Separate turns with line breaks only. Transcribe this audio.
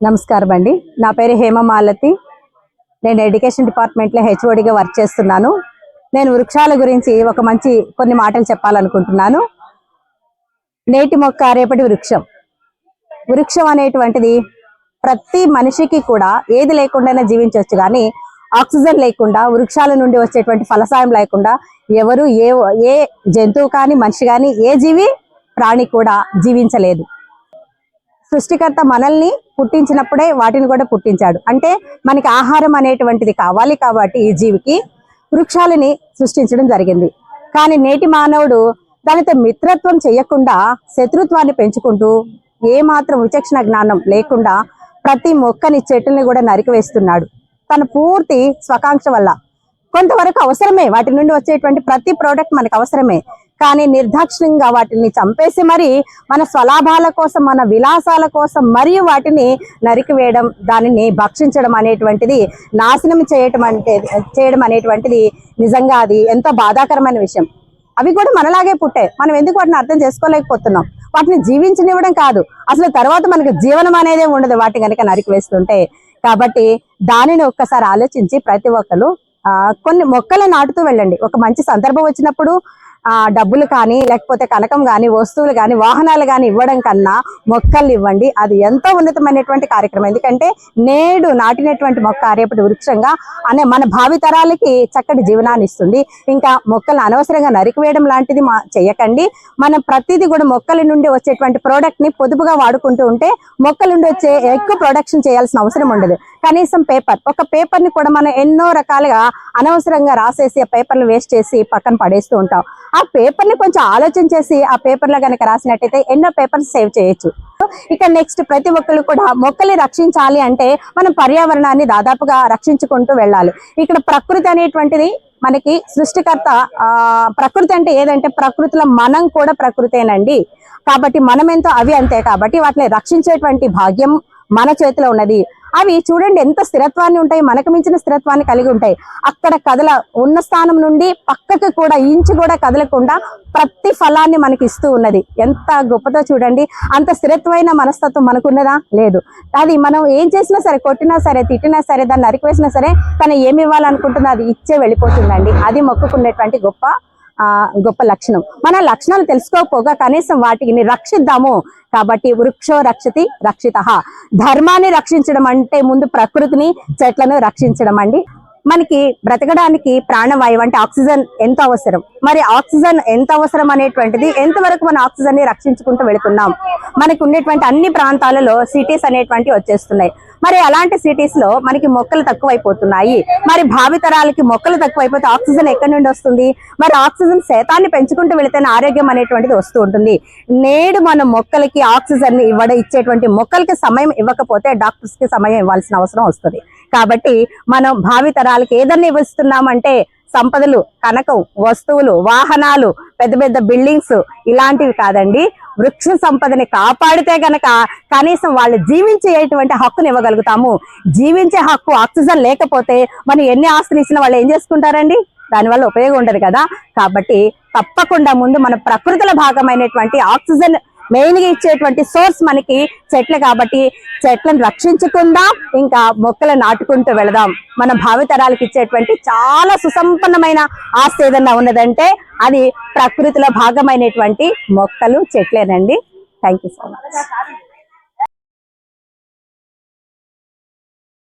నమస్కారం అండి. నా పేరు హేమమాలతి నేను ఎడ్యుకేషన్ డిపార్ట్మెంట్లో హెచ్ఓడిగా వర్క్ చేస్తున్నాను. నేను వృక్షాల గురించి ఒక మంచి కొన్ని మాటలు చెప్పాలనుకుంటున్నాను. నేటి మొక్క రేపటి వృక్షం. వృక్షం అనేటువంటిది ప్రతి మనిషికి కూడా ఏది లేకుండానే జీవించవచ్చు కానీ ఆక్సిజన్ లేకుండా వృక్షాల నుండి వచ్చేటువంటి ఫలసాయం లేకుండా ఎవరు ఏ ఏ జంతువు కానీ మనిషి కానీ ఏ జీవి ప్రాణి కూడా జీవించలేదు. సృష్టికర్త మనల్ని పుట్టించినప్పుడే వాటిని కూడా పుట్టించాడు. అంటే మనకి ఆహారం అనేటువంటిది కావాలి కాబట్టి ఈ జీవికి వృక్షాలని సృష్టించడం జరిగింది. కానీ నేటి మానవుడు దానితో మిత్రత్వం చేయకుండా శత్రుత్వాన్ని పెంచుకుంటూ ఏ మాత్రం విచక్షణ జ్ఞానం లేకుండా ప్రతి మొక్కని చెట్టుల్ని కూడా నరికివేస్తున్నాడు. తన పూర్తి స్వకాంక్ష వల్ల. కొంతవరకు అవసరమే వాటి నుండి వచ్చేటువంటి ప్రతి ప్రోడక్ట్ మనకు అవసరమే. కానీ నిర్దాక్షిణ్యంగా వాటిని చంపేసి మరి మన స్వలాభాల కోసం మన విలాసాల కోసం మరియు వాటిని నరికివేయడం దానిని భక్షించడం అనేటువంటిది నాశనం చేయటం అంటే చేయడం అనేటువంటిది నిజంగా అది ఎంతో బాధాకరమైన విషయం. అవి కూడా మనలాగే పుట్టాయి. మనం ఎందుకు వాటిని అర్థం చేసుకోలేకపోతున్నాం? వాటిని జీవించనివ్వడం కాదు. అసలు తర్వాత మనకు జీవనం అనేదే ఉండదు వాటి కనుక నరికివేస్తుంటే. కాబట్టి దానిని ఒక్కసారి ఆలోచించి ప్రతి ఒక్కరు కొన్ని మొక్కలు నాటుతూ వెళ్ళండి. ఒక మంచి సందర్భం వచ్చినప్పుడు డబ్బులు కానీ లేకపోతే కనకం కానీ వస్తువులు కానీ వాహనాలు కానీ ఇవ్వడం కన్నా మొక్కలు ఇవ్వండి. అది ఎంతో ఉన్నతమైనటువంటి కార్యక్రమం. ఎందుకంటే నేడు నాటినటువంటి మొక్క రేపటి వృక్షంగా అనే మన భావితరాలకి చక్కటి జీవనాన్ని ఇస్తుంది. ఇంకా మొక్కలు అనవసరంగా నరికివేయడం లాంటిది మా చేయకండి మనం ప్రతిదీ కూడా మొక్కల నుండి వచ్చేటువంటి ప్రోడక్ట్ని పొదుపుగా వాడుకుంటూ ఉంటే మొక్కల నుండి వచ్చే ఎక్కువ ప్రొడక్షన్ చేయాల్సిన అవసరం ఉండదు. కనీసం పేపర్. ఒక పేపర్ని కూడా మనం ఎన్నో రకాలుగా అనవసరంగా రాసేసి ఆ పేపర్లు వేస్ట్ చేసి పక్కన పడేస్తూ ఉంటాం. ఆ పేపర్ని కొంచెం ఆలోచన చేసి ఆ పేపర్లో కనుక రాసినట్టయితే ఎన్నో పేపర్స్ సేవ్ చేయొచ్చు. ఇక నెక్స్ట్ ప్రతి ఒక్కరు కూడా మొక్కల్ని రక్షించాలి అంటే మనం పర్యావరణాన్ని దాదాపుగా రక్షించుకుంటూ వెళ్ళాలి. ఇక్కడ ప్రకృతి అనేటువంటిది మనకి సృష్టికర్త ఆ ప్రకృతి అంటే ఏదంటే ప్రకృతిలో మనం కూడా ప్రకృతేనండి. కాబట్టి మనం ఎంతో అవి అంతే కాబట్టి వాటిని రక్షించేటువంటి భాగ్యం మన చేతిలో ఉన్నది. అవి చూడండి ఎంత స్థిరత్వాన్ని ఉంటాయి మనకు మించిన స్థిరత్వాన్ని కలిగి ఉంటాయి. అక్కడ కదల ఉన్న స్థానం నుండి పక్కకు కూడా ఇంచు కూడా కదలకుండా ప్రతి ఫలాన్ని మనకి ఇస్తూ ఉన్నది. ఎంత గొప్పతో చూడండి. అంత స్థిరత్వమైన మనస్తత్వం మనకున్నదా? లేదు. అది మనం ఏం చేసినా సరే కొట్టినా సరే తిట్టినా సరే దాన్ని నరికివేసినా సరే తను ఏమి ఇవ్వాలనుకుంటుందో అది ఇచ్చే వెళ్ళిపోతుందండి. అది మొక్కుకునేటువంటి గొప్ప గొప్ప లక్షణం. మన లక్షణాలు తెలుసుకోకపోగా కనీసం వాటిని రక్షిద్దాము. కాబట్టి వృక్షో రక్షతి రక్షిత. ధర్మాన్ని రక్షించడం అంటే ముందు ప్రకృతిని చెట్లను రక్షించడం అండి. మనకి బ్రతకడానికి ప్రాణవాయువు అంటే ఆక్సిజన్ ఎంత అవసరం? మరి ఆక్సిజన్ ఎంత అవసరం అనేటువంటిది ఎంతవరకు మన ఆక్సిజన్ని రక్షించుకుంటూ వెళుతున్నాం? మనకు ఉండేటువంటి అన్ని ప్రాంతాలలో సిటీస్ అనేటువంటివి వచ్చేస్తున్నాయి. మరి అలాంటి సిటీస్లో మనకి మొక్కలు తక్కువైపోతున్నాయి. మరి భావితరాలకి మొక్కలు తక్కువైపోతే ఆక్సిజన్ ఎక్కడి నుండి వస్తుంది? మరి ఆక్సిజన్ శాతాన్ని పెంచుకుంటూ వెళితేనే ఆరోగ్యం అనేటువంటిది వస్తూ ఉంటుంది. నేడు మనం మొక్కలకి ఆక్సిజన్ని ఇవ్వడం ఇచ్చేటువంటి మొక్కలకి సమయం ఇవ్వకపోతే డాక్టర్స్కి సమయం ఇవ్వాల్సిన అవసరం వస్తుంది. కాబట్టి మనం భావితరాలకు ఏదన్నా ఇస్తున్నామంటే సంపదలు కనకం వస్తువులు వాహనాలు పెద్ద పెద్ద బిల్డింగ్స్ ఇలాంటివి కాదండి. వృక్ష సంపదని కాపాడితే గనక కనీసం వాళ్ళు జీవించేటువంటి హక్కుని ఇవ్వగలుగుతాము. జీవించే హక్కు ఆక్సిజన్ లేకపోతే మనం ఎన్ని ఆస్తులు ఇచ్చినా వాళ్ళు ఏం చేసుకుంటారండి? దానివల్ల ఉపయోగం ఉండదు కదా. కాబట్టి తప్పకుండా ముందు మన ప్రకృతిలో భాగమైనటువంటి ఆక్సిజన్ మెయిన్గా ఇచ్చేటువంటి సోర్స్ మనకి చెట్లు కాబట్టి చెట్లను రక్షించుకుందాం ఇంకా మొక్కలు నాటుకుంటూ వెళదాం. మన భావితరాలకు ఇచ్చేటువంటి చాలా సుసంపన్నమైన ఆస్తి ఏదన్నా ఉన్నదంటే అది ప్రకృతిలో భాగమైనటువంటి మొక్కలు చెట్లేనండి. Thank you so much